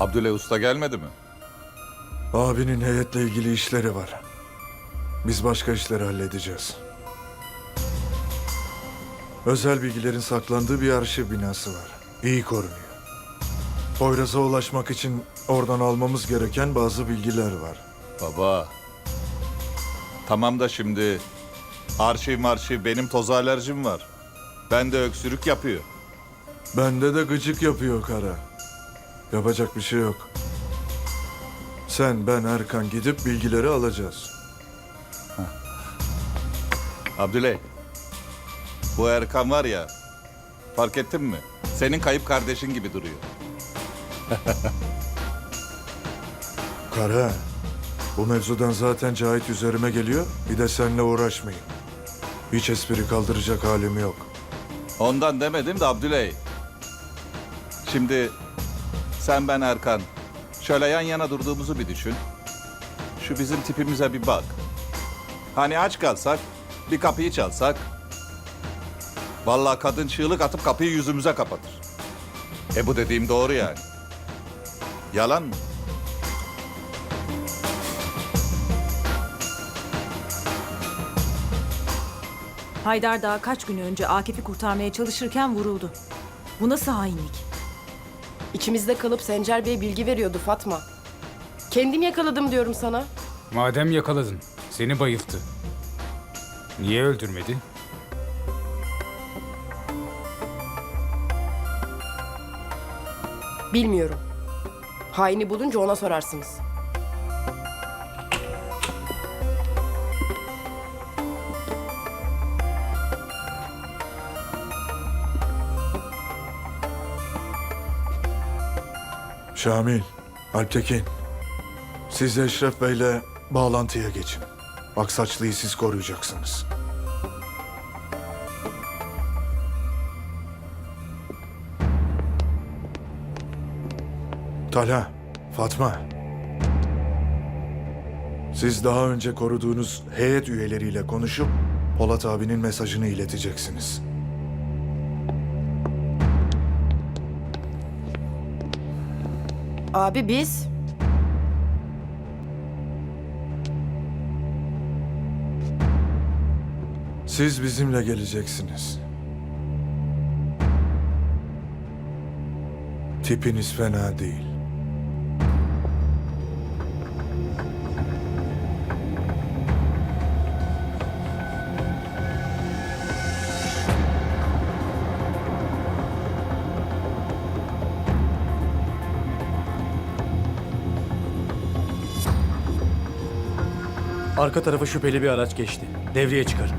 Abdüley Usta gelmedi mi? Abinin heyetle ilgili işleri var. Biz başka işleri halledeceğiz. Özel bilgilerin saklandığı bir arşiv binası var. İyi korunuyor. Poyraz'a ulaşmak için oradan almamız gereken bazı bilgiler var. Baba. Tamam da şimdi arşiv marşiv benim toz alerjim var. Ben de öksürük yapıyor. Bende de gıcık yapıyor kara. Yapacak bir şey yok. Sen, ben, Erkan gidip bilgileri alacağız. Abdüley. Bu Erkan var ya. Fark ettin mi? Senin kayıp kardeşin gibi duruyor. Kara, bu mevzudan zaten Cahit üzerime geliyor. Bir de seninle uğraşmayayım. Hiç espri kaldıracak halim yok. Ondan demedim de Abdüley. Şimdi sen ben Erkan şöyle yan yana durduğumuzu bir düşün. Şu bizim tipimize bir bak. Hani aç kalsak bir kapıyı çalsak. Vallahi kadın çığlık atıp kapıyı yüzümüze kapatır. E bu dediğim doğru yani. Yalan mı? Haydar daha kaç gün önce Akif'i kurtarmaya çalışırken vuruldu. Bu nasıl hainlik? İçimizde kalıp Sencer Bey bilgi veriyordu Fatma. Kendim yakaladım diyorum sana. Madem yakaladın, seni bayılttı. Niye öldürmedi? Bilmiyorum. Haini bulunca ona sorarsınız. Şamil, Alptekin. Siz Eşref Bey'le bağlantıya geçin. Aksaçlı'yı siz koruyacaksınız. Talha, Fatma. Siz daha önce koruduğunuz heyet üyeleriyle konuşup Polat abinin mesajını ileteceksiniz. Abi biz... Siz bizimle geleceksiniz. Tipiniz fena değil. Arka tarafa şüpheli bir araç geçti. Devreye çıkarın.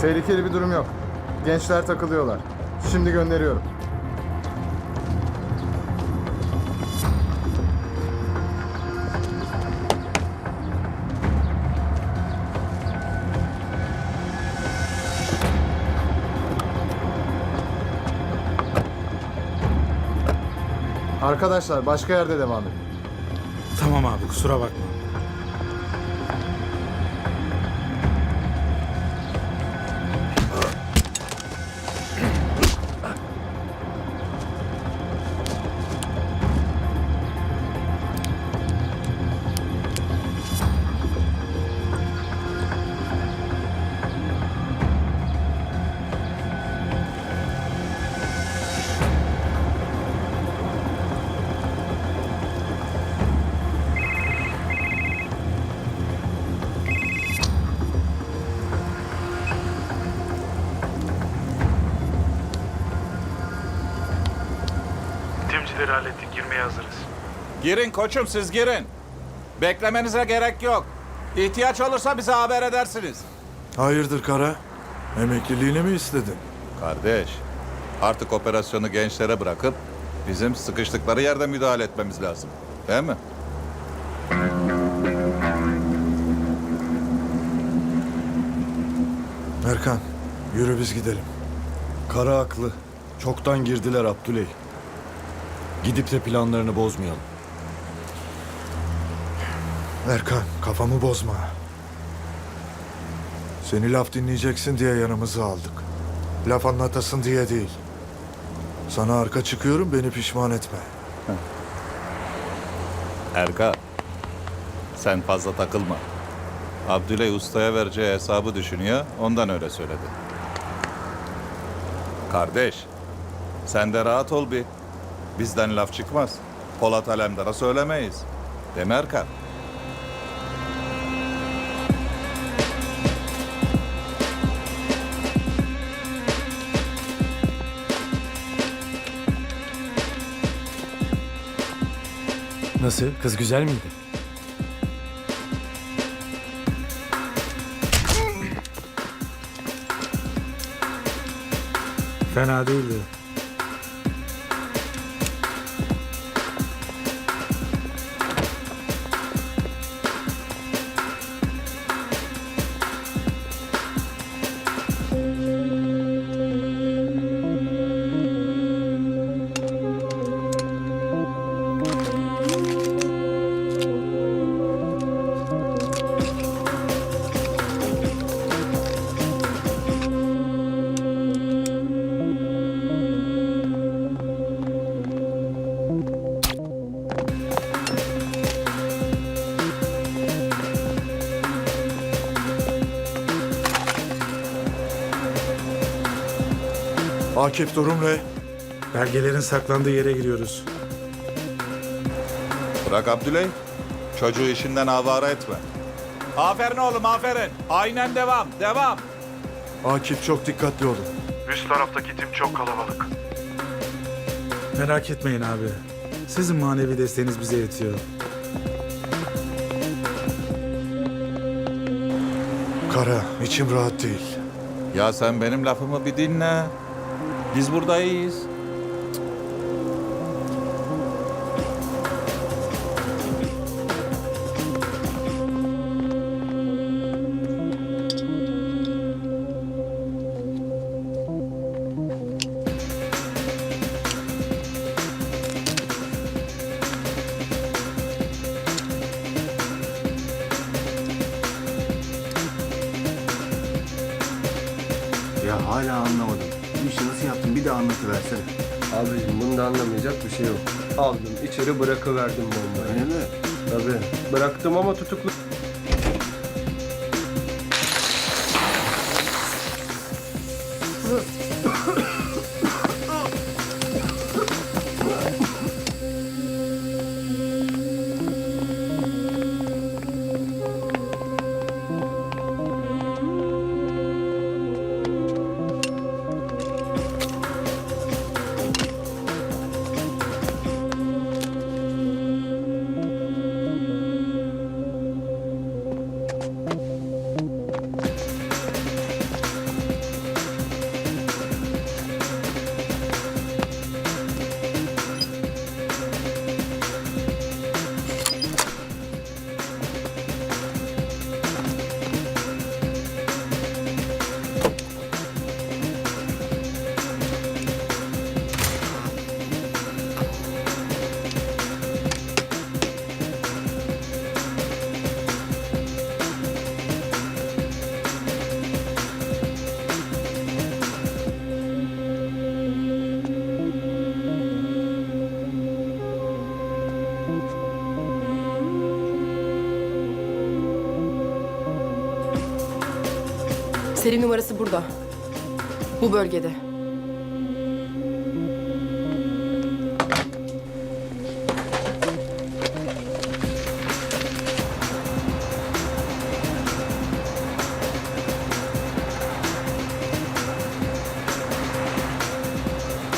Tehlikeli bir durum yok. Gençler takılıyorlar. Şimdi gönderiyorum. Arkadaşlar başka yerde devam edin. Tamam abi, kusura bakma. Timcileri hallettik, girmeye hazırız. Girin koçum siz girin. Beklemenize gerek yok. İhtiyaç olursa bize haber edersiniz. Hayırdır Kara? Emekliliğini mi istedin? Kardeş, artık operasyonu gençlere bırakıp bizim sıkıştıkları yerde müdahale etmemiz lazım. Değil mi? Erkan, Yürü biz gidelim. Kara haklı. Çoktan girdiler Abdüley. Gidip de planlarını bozmayalım. Erkan kafamı bozma. Seni laf dinleyeceksin diye yanımıza aldık. Laf anlatasın diye değil. Sana arka çıkıyorum beni pişman etme. Erka, sen fazla takılma. Abdüley ustaya vereceği hesabı düşünüyor, ondan öyle söyledi. Kardeş, sen de rahat ol bir. Bizden laf çıkmaz. Polat Alemdar'a söylemeyiz. Erkan? Nasıl? Kız güzel miydi? Fena değildi. Akif durum ne? Belgelerin saklandığı yere giriyoruz. Bırak Abdüley. Çocuğu işinden avara etme. Aferin oğlum aferin. Aynen devam, devam. Akif çok dikkatli olun. Üst taraftaki tim çok kalabalık. Merak etmeyin abi. Sizin manevi desteğiniz bize yetiyor. Kara içim rahat değil. Ya sen benim lafımı bir dinle. Biz burada iyiyiz. Anlatıversene. Abicim bunda anlamayacak bir şey yok. Aldım içeri bırakıverdim bombayı. Öyle mi? Tabii. Bıraktım ama tutuklu. Seri numarası burada. Bu bölgede.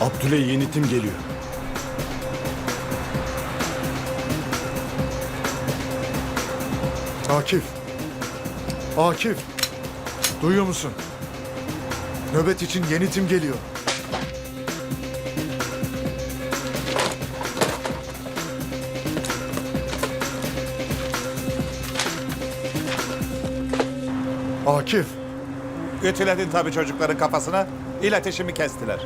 Abdüley yeni geliyor. Akif. Akif. Duyuyor musun? Nöbet için yeni tim geliyor. Akif. Ütüledin tabii çocukların kafasına. İletişimi kestiler.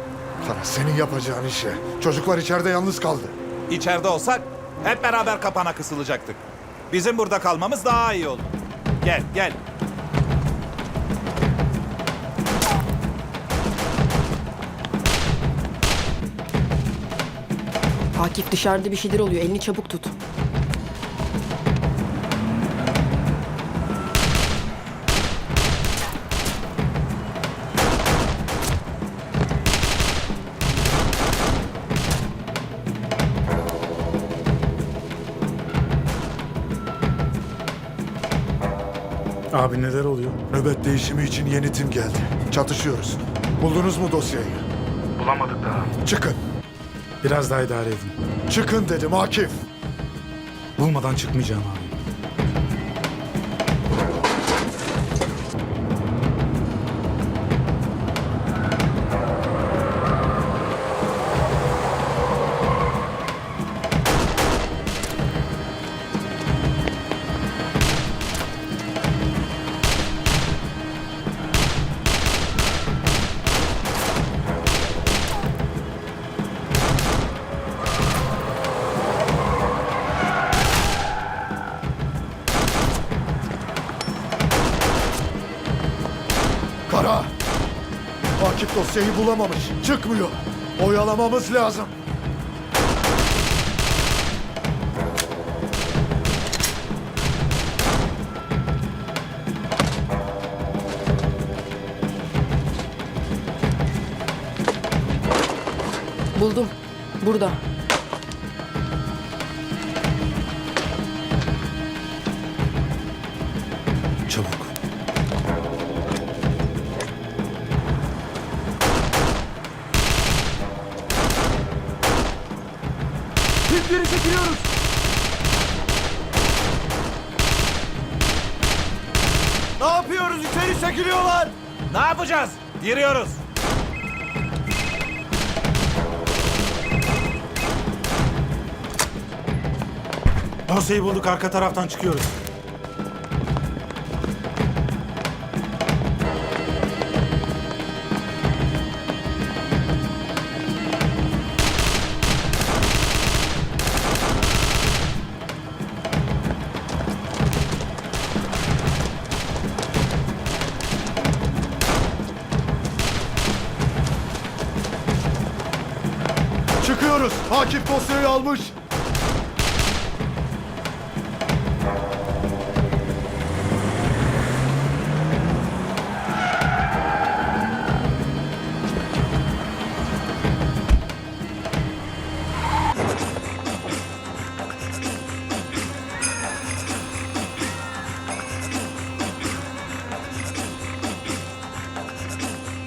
Kara senin yapacağın işe. Çocuklar içeride yalnız kaldı. İçeride olsak hep beraber kapana kısılacaktık. Bizim burada kalmamız daha iyi oldu. Gel gel. Akif dışarıda bir şeyler oluyor. Elini çabuk tut. Abi neler oluyor? Nöbet değişimi için yeni tim geldi. Çatışıyoruz. Buldunuz mu dosyayı? Bulamadık daha. Çıkın. Biraz daha idare edin. Çıkın dedim Akif. Bulmadan çıkmayacağım abi. Dosyayı bulamamış. Çıkmıyor. Oyalamamız lazım. Buldum. Burada. Geri çekiliyoruz. Ne yapıyoruz? İçeri çekiliyorlar. Ne yapacağız? Giriyoruz. Dosyayı bulduk arka taraftan çıkıyoruz. Akif dosyayı almış.